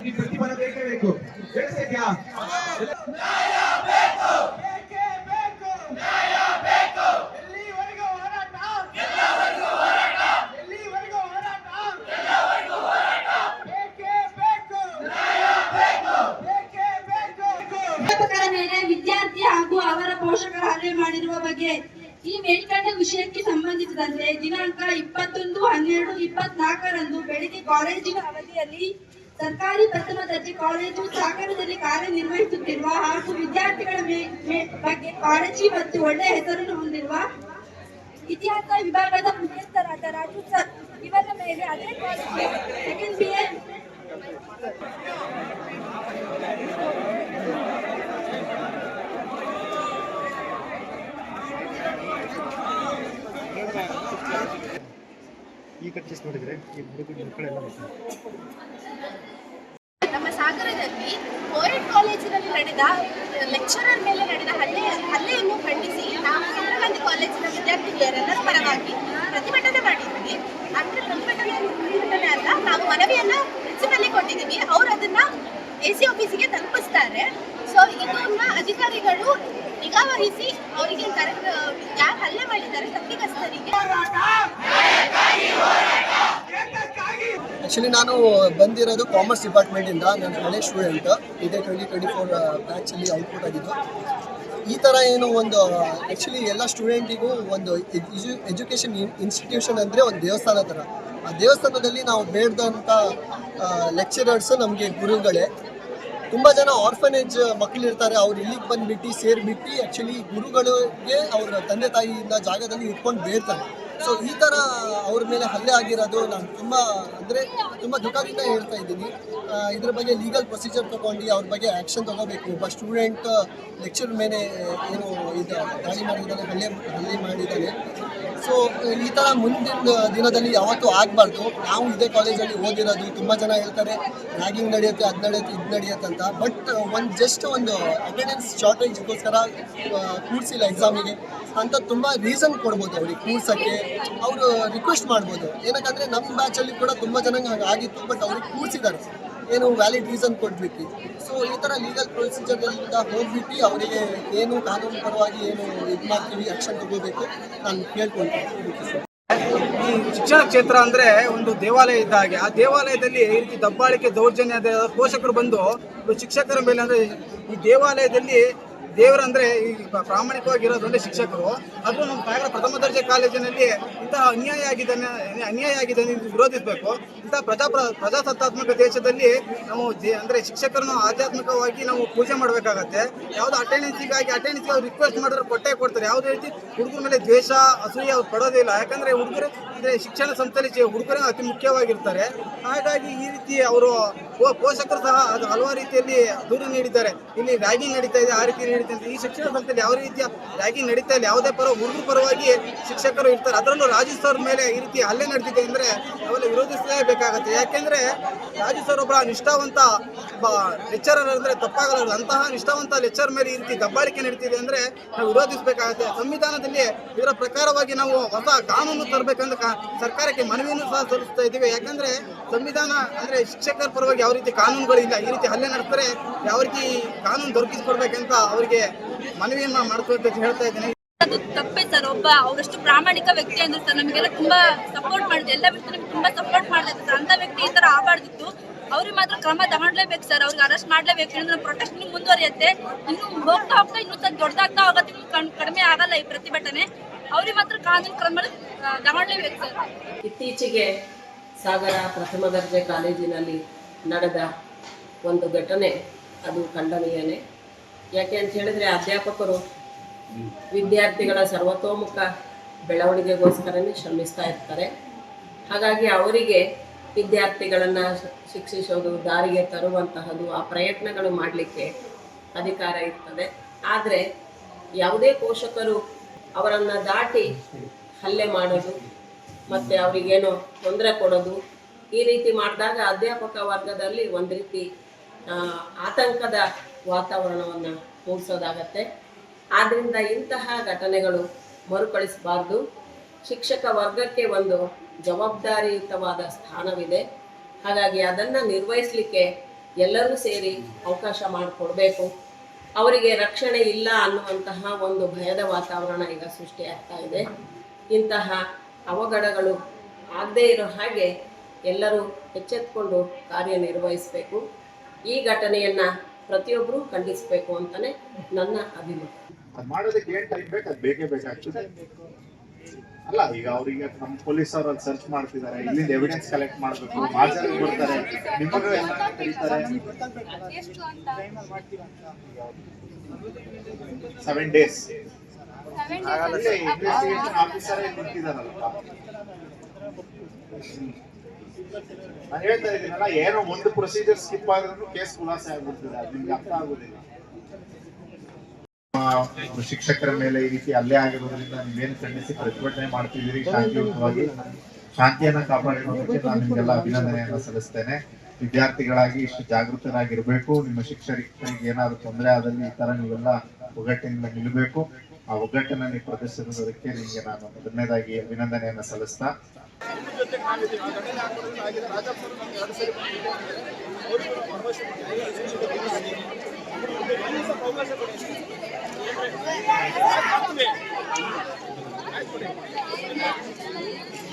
क्या ಬೇಕೇ ಬೇಕು. ಎಲ್ಲಿವರೆಗೂ ಹೋರಾಟ? ಎಲ್ಲಿವರೆಗೂ ಹೋರಾಟ? ಬೇಕೇ ಬೇಕು. ಬೇಕೇ. ಬೇಕು ಅಧ್ಯಾಪಕರ ಮೇಲೆ ವಿದ್ಯಾರ್ಥಿ ಹಾಗೂ ಅವರ ಪೋಷಕರ ಹಲ್ಲೆ ಮಾಡಿರುವ ಬಗ್ಗೆ ಈ ಮೇಲ್ಕಂಡ ವಿಷಯಕ್ಕೆ ಸಂಬಂಧಿಸಿದಂತೆ ದಿನಾಂಕ ಇಪ್ಪತ್ತೊಂದು ಹನ್ನೆರಡು ಇಪ್ಪತ್ನಾಲ್ಕರಂದು ಬೆಳಿಗ್ಗೆ ಕಾಲೇಜಿನ ಅವಧಿಯಲ್ಲಿ ಸರ್ಕಾರಿ ಪ್ರಥಮ ದರ್ಜೆ ಕಾಲೇಜು ಸಾಗರದಲ್ಲಿ ಕಾರ್ಯನಿರ್ವಹಿಸುತ್ತಿರುವ ಹಾಗೂ ವಿದ್ಯಾರ್ಥಿಗಳ ಮೇ- ಮೇ- ಬಗ್ಗೆ ಕಾಳಜಿ ಮತ್ತು ಒಳ್ಳೆಯ ಹೆಸರನ್ನು ಹೊಂದಿರುವ ಇತಿಹಾಸ ವಿಭಾಗದ ಮುಖ್ಯಸ್ಥರಾದ ರಾಜು ಸರ್, ಇವರ ಮೇಲೆ ಅದೇ ಕಾಲೇಜಿನ ಸೆಕೆಂಡ್ ಬಿ ಎ ಈ ಕಟ್ಟಿಸ್ ಈ ಹುಡುಗರು ಮಕ್ಕಳೆಲ್ಲ ನಮ್ಮ ಸಾಗರದಲ್ಲಿ ಕೋವಿಡ್ ಕಾಲೇಜಿನಲ್ಲಿ ನಡೆದ ಲೆಕ್ಚರರ್ ಮೇಲೆ ನಡೆದ ಹಲ್ಲೆ ಹಲ್ಲೆಯನ್ನು ಖಂಡಿಸಿ ನಾವು ಇಂದಿರಾ ಕಾಲೇಜಿನ ವಿದ್ಯಾರ್ಥಿನಿಯರೆಲ್ಲರ ಪರವಾಗಿ ಪ್ರತಿಭಟನೆ ಮಾಡಿದ್ವಿ. ಅಂದ್ರೆ ಪ್ರತಿಭಟನೆ ಪ್ರತಿಭಟನೆ ಅಲ್ಲ, ನಾವು ಮನವಿಯನ್ನ ಪ್ರಿನ್ಸಿಪಲ್ಗೆ ಕೊಟ್ಟಿದ್ದೀವಿ. ಅವ್ರು ಅದನ್ನ ಎ ಸಿ ಆಫೀಸಿಗೆ ತಲುಪಿಸ್ತಾರೆ. ಸೊ ಇದನ್ನ ಅಧಿಕಾರಿಗಳು ನಿಗಾ ಅವರಿಗೆ ಯಾರು ಹಲ್ಲೆ ಮಾಡಿದ್ದಾರೆ ಆ್ಯಕ್ಚುಲಿ ನಾನು ಬಂದಿರೋದು ಕಾಮರ್ಸ್ ಡಿಪಾರ್ಟ್ಮೆಂಟಿಂದ ನಾನು ಹಳೆ ಸ್ಟೂಡೆಂಟ್ ಇದೇ ಟ್ವೆಂಟಿ ಟ್ವೆಂಟಿ ಫೋರ್ ಬ್ಯಾಚಲ್ಲಿ ಔಟ್ಪುಟ್ ಆಗಿದ್ದು. ಈ ಥರ ಏನು ಒಂದು ಆ್ಯಕ್ಚುಲಿ ಎಲ್ಲ ಸ್ಟೂಡೆಂಟಿಗೂ ಒಂದು ಎಜು ಎಜುಕೇಷನ್ ಇನ್ಸ್ಟಿಟ್ಯೂಷನ್ ಅಂದರೆ ಒಂದು ದೇವಸ್ಥಾನ ಥರ ಆ ದೇವಸ್ಥಾನದಲ್ಲಿ ನಾವು ಬೇಡ್ದಂಥ ಲೆಕ್ಚರರ್ಸು ನಮಗೆ ಗುರುಗಳೇ. ತುಂಬ ಜನ ಆರ್ಫನೇಜ್ ಮಕ್ಕಳಿರ್ತಾರೆ ಅವ್ರು ಇಲ್ಲಿಗೆ ಬಂದ್ಬಿಟ್ಟು, ಸೇರ್ಬಿಟ್ಟು ಆಕ್ಚುಲಿ ಗುರುಗಳಿಗೆ ಅವ್ರ ತಂದೆ ತಾಯಿಯಿಂದ ಜಾಗದಲ್ಲಿ ಇಟ್ಕೊಂಡು ಬೇರ್ತಾರೆ. ಸೊ ಈ ಥರ ಅವ್ರ ಮೇಲೆ ಹಲ್ಲೆ ಆಗಿರೋದು ನಾನು ತುಂಬ ಅಂದರೆ ತುಂಬ ದುಃಖದಿಂದ ಹೇಳ್ತಾ ಇದ್ದೀನಿ. ಇದ್ರ ಬಗ್ಗೆ ಲೀಗಲ್ ಪ್ರೊಸೀಜರ್ ತೊಗೊಂಡು ಅವ್ರ ಬಗ್ಗೆ ಆ್ಯಕ್ಷನ್ ತಗೋಬೇಕು. ಒಬ್ಬ ಸ್ಟೂಡೆಂಟ್ ಲೆಕ್ಚರ್ ಮೇಲೆ ಏನು ಇದು ದಾಳಿ ಮಾಡಿದ್ದಾನೆ, ಹಲ್ಲೆ ಹಲ್ಲೆ ಮಾಡಿದ್ದಾನೆ. ಸೊ, ಈ ಥರ ಮುಂದಿನ ದಿನದಲ್ಲಿ ಯಾವತ್ತೂ ಆಗಬಾರ್ದು. ನಾವು ಇದೇ ಕಾಲೇಜಲ್ಲಿ ಓದಿರೋದು ತುಂಬ ಜನ ಹೇಳ್ತಾರೆ ರ್ಯಾಗಿಂಗ್ ನಡೆಯುತ್ತೆ, ಅದು ನಡೆಯುತ್ತೆ, ಇದು ನಡೆಯುತ್ತೆ ಅಂತ. ಬಟ್ ಒಂದು ಜಸ್ಟ್ ಒಂದು ಅಟೆಂಡೆನ್ಸ್ ಶಾರ್ಟೇಜ್ಗೋಸ್ಕರ ಕೂರಿಸಿಲ್ಲ ಎಕ್ಸಾಮಿಗೆ ಅಂತ ತುಂಬ ರೀಸನ್ ಕೊಡ್ಬೋದು ಅವ್ರಿಗೆ ಕೂರ್ಸೋಕ್ಕೆ. ಅವರು ರಿಕ್ವೆಸ್ಟ್ ಮಾಡ್ಬೋದು. ಏನಕ್ಕಂದರೆ ನಮ್ಮ ಬ್ಯಾಚಲ್ಲಿ ಕೂಡ ತುಂಬ ಜನ ಹಾಗೆ ಆಗಿತ್ತು ಬಟ್ ಅವ್ರಿಗೆ ಕೂರಿಸಿದ್ದಾರೆ. ಏನು ವ್ಯಾಲಿಡ್ ರೀಸನ್ ಕೊಟ್ಬಿಟ್ಟು ಸೊ ಈ ಥರ ಲೀಗಲ್ ಪ್ರೊಸೀಜರ್ಗಳಿಂದ ಹೋಗ್ಬಿಟ್ಟು ಅವರಿಗೆ ಏನು ಕಾನೂನು ಪರವಾಗಿ ಏನು ಇದು ಮಾಡ್ತೀವಿ ಆ್ಯಕ್ಷನ್ ತಗೋಬೇಕು ನಾನು ಕೇಳ್ಕೊಳ್ತೀನಿ. ಈ ಶಿಕ್ಷಣ ಕ್ಷೇತ್ರ ಅಂದ್ರೆ ಒಂದು ದೇವಾಲಯ ಇದ್ದ ಹಾಗೆ. ಆ ದೇವಾಲಯದಲ್ಲಿ ಈ ರೀತಿ ದಬ್ಬಾಳಿಕೆ ದೌರ್ಜನ್ಯದ ಪೋಷಕರು ಬಂದು ಶಿಕ್ಷಕರ ಮೇಲೆ ಅಂದ್ರೆ ಈ ದೇವಾಲಯದಲ್ಲಿ ದೇವರಂದ್ರೆ ಈ ಪ್ರ- ಪ್ರಾಮಾಣಿಕವಾಗಿರೋದು ಅಂದ್ರೆ ಶಿಕ್ಷಕರು. ಅದು ನಮ್ಮ ಸಾಗರ ಪ್ರಥಮ ದರ್ಜೆ ಕಾಲೇಜಿನಲ್ಲಿ ಇಂತಹ ಅನ್ಯಾಯ ಆಗಿದೆ ಅನ್ಯಾಯ ಆಗಿದೆ ವಿರೋಧಿಸಬೇಕು. ಇಂತಹ ಪ್ರಜಾ ಪ್ರಜಾಸತ್ತಾತ್ಮಕ ದೇಶದಲ್ಲಿ ನಾವು ಅಂದ್ರೆ ಶಿಕ್ಷಕರನ್ನು ಆಧ್ಯಾತ್ಮಿಕವಾಗಿ ನಾವು ಪೂಜೆ ಮಾಡಬೇಕಾಗತ್ತೆ. ಯಾವ್ದು ಅಟೆಂಡೆನ್ಸಿಗಾಗಿ ಅಟೆಂಡೆನ್ಸ್ ರಿಕ್ವೆಸ್ಟ್ ಮಾಡಿದ್ರೆ ಕೊಟ್ಟೆ ಕೊಡ್ತಾರೆ. ಯಾವುದೇ ರೀತಿ ಹುಡುಗರ ಮೇಲೆ ದ್ವೇಷ, ಅಸೂಯೆ ಅವ್ರು ಇಲ್ಲ. ಯಾಕಂದ್ರೆ ಹುಡುಗರು, ಅಂದ್ರೆ ಶಿಕ್ಷಣ ಸಂಸ್ಥೆಯಲ್ಲಿ ಹುಡುಗರೇ ಅತಿ ಮುಖ್ಯವಾಗಿರ್ತಾರೆ. ಹಾಗಾಗಿ ಈ ರೀತಿ ಅವರು ಪೋಷಕರು ಸಹ ಅದು ಹಲವಾರು ರೀತಿಯಲ್ಲಿ ದೂರು ನೀಡಿದ್ದಾರೆ. ಇಲ್ಲಿ ರ್ಯಾಗಿಂಗ್ ನಡೀತಾ ಇದೆ, ಆ ರೀತಿ ನಡೀತಾ ಇದೆ. ಈ ಶಿಕ್ಷಣ ಸಂಸ್ಥೆಯಲ್ಲಿ ಯಾವ ರೀತಿಯ ರ್ಯಾಗಿಂಗ್ ನಡೀತಾ ಇಲ್ಲ, ಯಾವುದೇ ಪರ, ಹುಡುಗರ ಪರವಾಗಿ ಶಿಕ್ಷಕರು ಇರ್ತಾರೆ. ಅದರಲ್ಲೂ ರಾಜು ಸರ್ ಮೇಲೆ ಈ ರೀತಿ ಹಲ್ಲೆ ನಡೆದಿದೆ ಅಂದರೆ ಅವರು ವಿರೋಧಿಸಲೇಬೇಕಾಗತ್ತೆ. ಯಾಕೆಂದ್ರೆ ರಾಜು ಸರ್ ಒಬ್ಬ ನಿಷ್ಠಾವಂತ ಒಬ್ಬ ಲೆಕ್ಚರರ್ ಅಂದ್ರೆ ತಪ್ಪಾಗಲಾರದು. ಅಂತಹ ನಿಷ್ಠಾವಂತ ಲೆಕ್ಚರ್ ಮೇಲೆ ಈ ರೀತಿ ದಬ್ಬಾಳಿಕೆ ನಡೀತಿದೆ ಅಂದ್ರೆ ನಾವು ವಿರೋಧಿಸಬೇಕಾಗುತ್ತೆ. ಸಂವಿಧಾನದಲ್ಲಿ ಇದರ ಪ್ರಕಾರವಾಗಿ ನಾವು ಹೊಸ ಕಾನೂನು ತರಬೇಕಂತ ಸರ್ಕಾರಕ್ಕೆ ಮನವಿಯನ್ನು ಸಹ ಸಲ್ಲಿಸ್ತಾ ಇದ್ದೀವಿ. ಯಾಕಂದರೆ ಸಂವಿಧಾನ ಅಂದ್ರೆ ಶಿಕ್ಷಕರ ಪರವಾಗಿ ಯಾವ ರೀತಿ ಕಾನೂನುಗಳಿಲ್ಲ ಈ ರೀತಿ ಹಲ್ಲೆ ನಡೆಸಿದ್ರೆ ಯಾವ ರೀತಿ ಕಾನೂನು ದೊರಕಿಸ್ಕೊಡ್ಬೇಕಂತ ಅವರಿಗೆ ಮನವಿಯನ್ನ ಮಾಡ್ಕೊಳ್ತ ಅಂತ ಹೇಳ್ತಾ ಇದ್ದೀನಿ. ಅದು ತಪ್ಪೇ ಸರ್ ಒಬ್ಬ ಅವರಷ್ಟು ಪ್ರಾಮಾಣಿಕ ವ್ಯಕ್ತಿ ಅಂದ್ರೆ ಸರ್ ನಮಗೆಲ್ಲ ತುಂಬಾ ಸಪೋರ್ಟ್ ಮಾಡಿದ್ರು ಎಲ್ಲ ವ್ಯಕ್ತಿ ನಮ್ಗೆ ತುಂಬಾ ಸಪೋರ್ಟ್ ಮಾಡ್ತಿದ್ರು ಸರ್. ಅಂತ ವ್ಯಕ್ತಿ ಈ ತರ ಆಬಾರ್ದಿತ್ತು ಅವ್ರಿಗೆ ಮಾತ್ರ ಕ್ರಮ ತಗೊಂಡ್ಲೇಬೇಕು ಸರ್ ಅವ್ರಿಗೆ ಅರೆಸ್ಟ್ ಮಾಡ್ಲೇಬೇಕು. ಅಂದ್ರೆ ಪ್ರೊಟೆಸ್ಟ್ ಇನ್ನು ಮುಂದುವರಿಯುತ್ತೆ. ಇನ್ನು ಹೋಗ್ತಾ ಹೋಗ್ತಾ ಇನ್ನೂ ಸರ್ ದೊಡ್ಡದಾಗ್ತಾ ಹೋಗುತ್ತೆ ಕಡಿಮೆ ಆಗಲ್ಲ ಈ ಪ್ರತಿಭಟನೆ. ಅವ್ರಿಗೆ ಮಾತ್ರ ಕಾನೂನು ಕ್ರಮ ತಗೊಂಡ್ಲೇಬೇಕು ಸರ್. ಇತ್ತೀಚೆಗೆ ಸಾಗರ ಪ್ರಥಮ ದರ್ಜೆ ಕಾಲೇಜಿನಲ್ಲಿ ನಡೆದ ಒಂದು ಘಟನೆ, ಅದು ಖಂಡನೀಯನೇ. ಯಾಕೆ ಅಂತ ಹೇಳಿದ್ರೆ ಅಧ್ಯಾಪಕರು ವಿದ್ಯಾರ್ಥಿಗಳ ಸರ್ವತೋಮುಖ ಬೆಳವಣಿಗೆಗೋಸ್ಕರನೇ ಶ್ರಮಿಸ್ತಾ ಇರ್ತಾರೆ. ಹಾಗಾಗಿ ಅವರಿಗೆ ವಿದ್ಯಾರ್ಥಿಗಳನ್ನು ಶಿಕ್ಷಿಸೋದು, ದಾರಿಗೆ ತರುವಂತಹದ್ದು, ಆ ಪ್ರಯತ್ನಗಳು ಮಾಡಲಿಕ್ಕೆ ಅಧಿಕಾರ ಇರ್ತದೆ. ಆದರೆ ಯಾವುದೇ ಪೋಷಕರು ಅವರನ್ನು ದಾಟಿ ಹಲ್ಲೆ ಮಾಡೋದು, ಮತ್ತು ಅವರಿಗೇನೋ ತೊಂದರೆ ಕೊಡೋದು ಈ ರೀತಿ ಮಾಡಿದಾಗ ಅಧ್ಯಾಪಕ ವರ್ಗದಲ್ಲಿ ಒಂದು ರೀತಿ ಆತಂಕದ ವಾತಾವರಣವನ್ನು ಮೂಡಿಸೋದಾಗತ್ತೆ. ಆದ್ದರಿಂದ ಇಂತಹ ಘಟನೆಗಳು ಮರುಕಳಿಸಬಾರ್ದು. ಶಿಕ್ಷಕ ವರ್ಗಕ್ಕೆ ಒಂದು ಜವಾಬ್ದಾರಿಯುತವಾದ ಸ್ಥಾನವಿದೆ. ಹಾಗಾಗಿ ಅದನ್ನು ನಿರ್ವಹಿಸಲಿಕ್ಕೆ ಎಲ್ಲರೂ ಸೇರಿ ಅವಕಾಶ ಮಾಡಿಕೊಡ್ಬೇಕು. ಅವರಿಗೆ ರಕ್ಷಣೆ ಇಲ್ಲ ಅನ್ನುವಂತಹ ಒಂದು ಭಯದ ವಾತಾವರಣ ಈಗ ಸೃಷ್ಟಿಯಾಗ್ತಾ ಇದೆ. ಇಂತಹ ಅವಘಡಗಳು ಆಗದೇ ಇರೋ ಹಾಗೆ ಎಲ್ಲರೂ ಎಚ್ಚೆತ್ಕೊಂಡು ಕಾರ್ಯನಿರ್ವಹಿಸಬೇಕು ಈ ಘಟನೆಯನ್ನು ಪ್ರತಿಯೊಬ್ಬರೂ ಖಂಡಿಸಬೇಕು ಅಂತಲೇ ನನ್ನ ಅಭಿಮತ. ಮಾಡೋದಕ್ಕೆ ಏನು ಟೈಮ್ ಬೇಕು? ಅದ್ ಬೇಕೇ ಬೇಕಾಗ್ತದೆ ಅಲ್ಲ ಈಗ ಅವ್ರಿಗೆ ನಮ್ಮ ಪೊಲೀಸ್ ಅವ್ರು ಅಲ್ಲಿ ಸರ್ಚ್ ಮಾಡ್ತಿದ್ದಾರೆ. ಇಲ್ಲಿಂದ ಎವಿಡೆನ್ಸ್ ಕಲೆಕ್ಟ್ ಮಾಡ್ಬೇಕು. ಮಾರ್ಚರಿಗೆ ಬರ್ತಾರೆ. ನಿಮಗೂ ಎಲ್ಲ ಕರೀತಾರೆ. ಸೆವೆನ್ ಡೇಸ್ ಇನ್ವೆಸ್ಟಿಗೇಷನ್ ಆಫೀಸರ್ ನಿಂತಿದಾರಲ್ಲ ನಾನು ಹೇಳ್ತಾ ಇದ್ದೀನಲ್ಲ, ಏನೋ ಒಂದು ಪ್ರೊಸೀಜರ್ ಸ್ಕಿಪ್ ಆದ್ರೂ ಕೇಸ್ ಖುಲಾಸೆ ಅದು ನಿಮ್ಗೆ ಆಗುದಿಲ್ಲ. ಶಿಕ್ಷಕರ ಮೇಲೆ ಈ ರೀತಿ ಅಲ್ಲೇ ಆಗಿರೋದ್ರಿಂದ ನೀವೇನು ಖಂಡಿಸಿ ಪ್ರತಿಭಟನೆ ಮಾಡ್ತಿದ್ದೀರಿ? ಶಾಂತಿಯುತವಾಗಿ ಶಾಂತಿಯನ್ನ ಕಾಪಾಡಿರೋದಕ್ಕೆ ನಾನು ನಿಮ್ಗೆಲ್ಲ ಅಭಿನಂದನೆಯನ್ನ ಸಲ್ಲಿಸ್ತೇನೆ. ವಿದ್ಯಾರ್ಥಿಗಳಾಗಿ ಇಷ್ಟು ಜಾಗೃತರಾಗಿರ್ಬೇಕು. ನಿಮ್ಮ ಶಿಕ್ಷಕರಿಗೆ ಏನಾದ್ರು ತೊಂದರೆ ಆದಲ್ಲಿ ಈ ತರ ನೀವೆಲ್ಲ ಒಗ್ಗಟ್ಟಿನಿಂದ ನಿಲ್ಲಬೇಕು ಆ ಒಗ್ಗಟ್ಟನ್ನ ನೀವು ಪ್ರದರ್ಶಿಸೋದಕ್ಕೆ ನಿಮಗೆ ನಾನು ಮೊದಲನೇದಾಗಿ ಅಭಿನಂದನೆಯನ್ನು ಸಲ್ಲಿಸ್ತಾ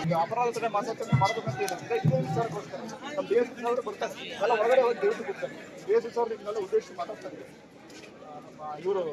ಈಗ ಅಪರಾಧ ತಡೆ ಮಾಸಾಚರಣೆ ಮಾಡ್ಬೇಕಂತ ಇದೆ ಇದೇ ವಿಚಾರಕ್ಕೋಸ್ಕರ ನಮ್ಮ ದೇಶದವರು ಬರ್ತಾರೆ. ಎಲ್ಲ ಹೊರಗಡೆ ಹೋಗಿ ದೇವಸ್ಥಾನ ಹೋಗ್ತಾರೆ. ದೇಶದವ್ರು ನಿಮ್ಮೆಲ್ಲ ಉದ್ದೇಶಿಸಿ ಮಾತಾಡ್ತಾರೆ. ಇವರು